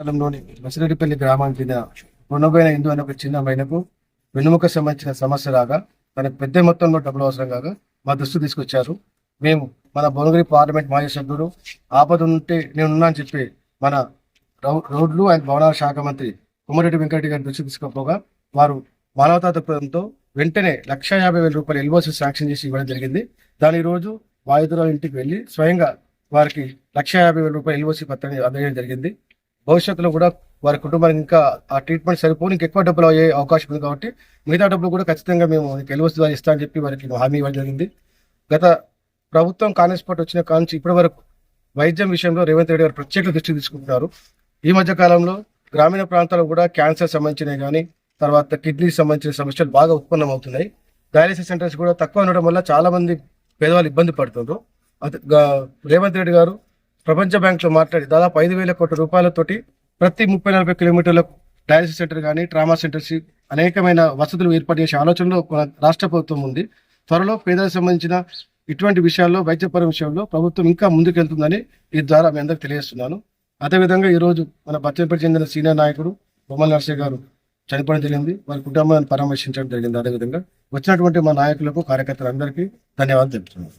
కాలంలోని మసిరెడ్డిపల్లి గ్రామానికి చెందిన పొన్నబోయిన హిందూ అనే ఒక చిన్న మైనకు వెన్నుముక సంబంధించిన సమస్య రాగా తనకు పెద్ద మొత్తంలో డబ్బులు అవసరం కాగా మా దృష్టి తీసుకొచ్చారు. మేము మన భువనగిరి పార్లమెంట్ మాజీ సభ్యుడు ఆపద ఉంటే నేనున్నా అని చెప్పి మన రోడ్లు అండ్ భవనాల శాఖ మంత్రి కుమ్మరెడ్డి వెంకటరెడ్డి గారి దృష్టి తీసుకుపోగా వారు మానవతా దృక్పథంతో వెంటనే లక్ష యాభై వేల రూపాయలు ఎల్బోసి శాంక్షన్ చేసి ఇవ్వడం జరిగింది. దాని రోజు వాయుధుల ఇంటికి వెళ్ళి స్వయంగా వారికి లక్ష యాభై వేల రూపాయలు ఎల్ఓసి పత్రాన్ని అందజేయడం జరిగింది. భవిష్యత్తులో కూడా వారి కుటుంబానికి ఇంకా ఆ ట్రీట్మెంట్ సరిపోని ఎక్కువ డబ్బులు అయ్యే అవకాశం ఉంది కాబట్టి మిగతా డబ్బులు కూడా ఖచ్చితంగా మేము ఎల్ఓసి ద్వారా ఇస్తామని చెప్పి వారికి హామీ ఇవ్వడం జరిగింది. గత ప్రభుత్వం కాంగ్రెస్ పార్టీ వచ్చిన కాంచి ఇప్పటి వరకు వైద్యం విషయంలో రేవంత్ రెడ్డి గారు ప్రత్యేక దృష్టి తీసుకుంటున్నారు. ఈ మధ్య కాలంలో గ్రామీణ ప్రాంతాల్లో కూడా క్యాన్సర్ సంబంధించినవి కానీ తర్వాత కిడ్నీ సంబంధించిన సమస్యలు బాగా ఉత్పన్నం అవుతున్నాయి డయాలసిస్ సెంటర్స్ కూడా తక్కువ ఉండడం వల్ల చాలా మంది పేదవాళ్ళు ఇబ్బంది పడుతున్నారు. రేవంత్ రెడ్డి గారు ప్రపంచ బ్యాంక్లో మాట్లాడి దాదాపు ఐదు వేల కోట్ల రూపాయలతోటి ప్రతి ముప్పై నలభై కిలోమీటర్లకు డయాలసిస్ సెంటర్ కానీ ట్రామా సెంటర్స్ అనేకమైన వసతులు ఏర్పాటు చేసే ఆలోచనలో రాష్ట్ర ప్రభుత్వం ఉంది. త్వరలో పేదలకు సంబంధించిన ఇటువంటి విషయాల్లో వైద్యపరం విషయంలో ప్రభుత్వం ఇంకా ముందుకెళ్తుందని ఈ ద్వారా మీ అందరికి తెలియజేస్తున్నాను. అదేవిధంగా ఈరోజు మన బచ్చంపేట చెందిన సీనియర్ నాయకుడు బొమ్మల నర్సయ్య గారు చనిపోవడం జరిగింది. వారి కుటుంబాన్ని పరామర్శించడం జరిగింది. అదేవిధంగా వచ్చినటువంటి మా నాయకులకు కార్యకర్తలందరికీ ధన్యవాదాలు తెలుపుతున్నాను.